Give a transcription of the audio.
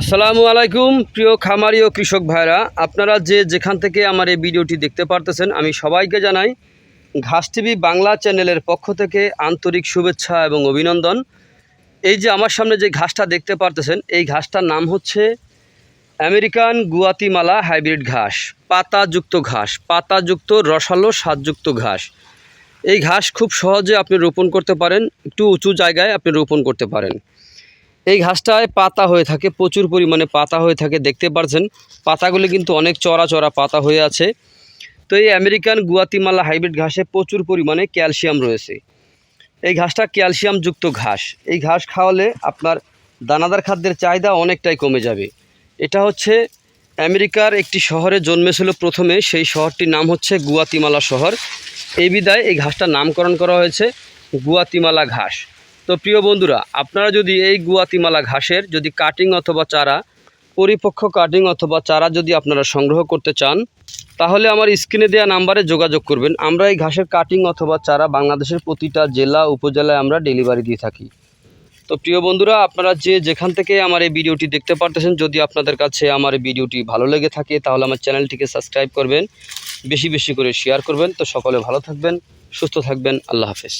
আসসালামু আলাইকুম, প্রিয় খামারি ও কৃষক ভাইরা। আপনারা যে যেখান থেকে আমার এই ভিডিওটি দেখতে পারতেছেন, আমি সবাইকে জানাই ঘাস টিভি বাংলা চ্যানেলের পক্ষ থেকে আন্তরিক শুভেচ্ছা এবং অভিনন্দন। এই যে আমার সামনে যে ঘাসটা দেখতে পারতেছেন, এই ঘাসটার নাম হচ্ছে আমেরিকান গুয়াতিমালা হাইব্রিড ঘাস, পাতাযুক্ত ঘাস, পাতাযুক্ত রসালো স্বাদযুক্ত ঘাস। এই ঘাস খুব সহজে আপনি রোপণ করতে পারেন, একটু উঁচু জায়গায় আপনি রোপণ করতে পারেন। এই ঘাসটায় পাতা হয়ে থাকে, প্রচুর পরিমাণে পাতা হয়ে থাকে, দেখতে পারছেন? পাতাগুলি কিন্তু অনেক চড়া চড়া পাতা হয়ে আছে। তো এই আমেরিকান গুয়াতিমালা হাইব্রিড ঘাসে প্রচুর পরিমাণে ক্যালসিয়াম রয়েছে। এই ঘাসটা ক্যালসিয়ামযুক্ত ঘাস। এই ঘাস খাওয়ালে আপনার দানাদার খাদ্যের চাহিদা অনেকটাই কমে যাবে। এটা হচ্ছে আমেরিকার একটি শহরে জন্মেছিল প্রথমে, সেই শহরটির নাম হচ্ছে গুয়াতিমালা শহর। এই বিদায় এই ঘাসটার নামকরণ করা হয়েছে গুয়াতিমালা ঘাস। তো প্রিয় বন্ধুরা, আপনারা যদি এই গুয়াতিমালা ঘাসের যদি কাটিং অথবা চারা, পরিপক্ক কাটিং অথবা চারা যদি আপনারা সংগ্রহ করতে চান, তাহলে আমার স্ক্রিনে দেওয়া নাম্বারে যোগাযোগ করবেন। আমরা এই ঘাসের কাটিং অথবা চারা বাংলাদেশের প্রতিটা জেলা, উপজেলায় আমরা ডেলিভারি দিয়ে থাকি। তো প্রিয় বন্ধুরা, আপনারা যে যেখান থেকে আমার এই ভিডিওটি দেখতে পারতেছেন, যদি আপনাদের কাছে আমার এই ভিডিওটি ভালো লেগে থাকে, তাহলে আমার চ্যানেলটিকে সাবস্ক্রাইব করবেন, বেশি বেশি করে শেয়ার করবেন। তো সকলে ভালো থাকবেন, সুস্থ থাকবেন। আল্লাহ হাফেজ।